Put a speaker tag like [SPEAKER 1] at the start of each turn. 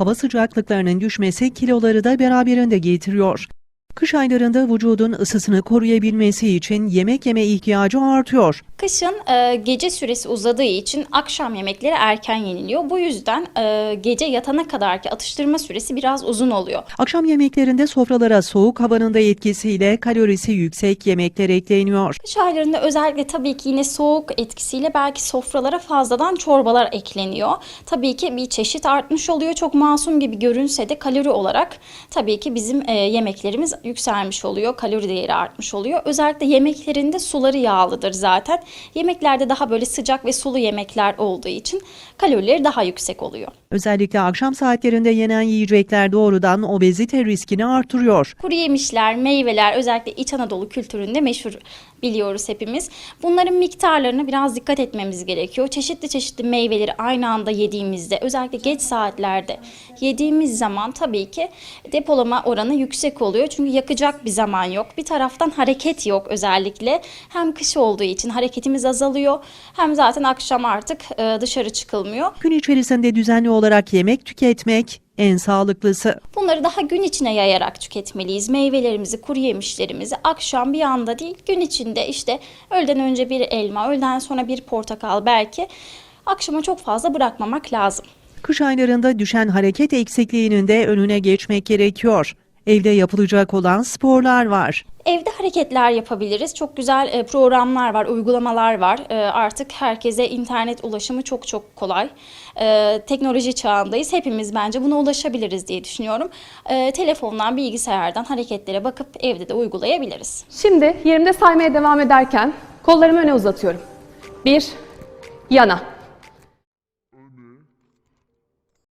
[SPEAKER 1] Hava sıcaklıklarının düşmesi kiloları da beraberinde getiriyor. Kış aylarında vücudun ısısını koruyabilmesi için yemek yeme ihtiyacı artıyor.
[SPEAKER 2] Kışın e, gece süresi uzadığı için akşam yemekleri erken yeniliyor. Bu yüzden e, gece yatana kadarki atıştırma süresi biraz uzun oluyor.
[SPEAKER 1] Akşam yemeklerinde sofralara soğuk havanın da etkisiyle kalorisi yüksek yemekler ekleniyor.
[SPEAKER 2] Kış aylarında özellikle tabii ki yine soğuk etkisiyle belki sofralara fazladan çorbalar ekleniyor. Tabii ki bir çeşit artmış oluyor. Çok masum gibi görünse de kalori olarak tabii ki bizim e, yemeklerimiz yükselmiş oluyor. Kalori değeri artmış oluyor. Özellikle yemeklerinde suları yağlıdır zaten. Yemeklerde daha böyle sıcak ve sulu yemekler olduğu için kalorileri daha yüksek oluyor.
[SPEAKER 1] Özellikle akşam saatlerinde yenen yiyecekler doğrudan obezite riskini artırıyor.
[SPEAKER 2] Kuru yemişler, meyveler özellikle İç Anadolu kültüründe meşhur biliyoruz hepimiz. Bunların miktarlarına biraz dikkat etmemiz gerekiyor. Çeşitli çeşitli meyveleri aynı anda yediğimizde özellikle geç saatlerde yediğimiz zaman tabii ki depolama oranı yüksek oluyor. Çünkü yakacak bir zaman yok. Bir taraftan hareket yok özellikle. Hem kış olduğu için hareketimiz azalıyor. Hem zaten akşam artık e, dışarı çıkılmıyor.
[SPEAKER 1] Gün içerisinde düzenli olarak yemek tüketmek en sağlıklısı.
[SPEAKER 2] Bunları daha gün içine yayarak tüketmeliyiz. Meyvelerimizi, kuru yemişlerimizi akşam bir anda değil, gün içinde işte öğleden önce bir elma, öğleden sonra bir portakal belki akşama çok fazla bırakmamak lazım.
[SPEAKER 1] Kış aylarında düşen hareket eksikliğinin de önüne geçmek gerekiyor. Evde yapılacak olan sporlar var.
[SPEAKER 2] Evde hareketler yapabiliriz. Çok güzel e, programlar var, uygulamalar var. E, Artık herkese internet ulaşımı çok çok kolay. E, Teknoloji çağındayız. Hepimiz bence buna ulaşabiliriz diye düşünüyorum. Telefondan, bilgisayardan hareketlere bakıp evde de uygulayabiliriz.
[SPEAKER 3] Şimdi yerimde saymaya devam ederken kollarımı öne uzatıyorum. Bir, yana.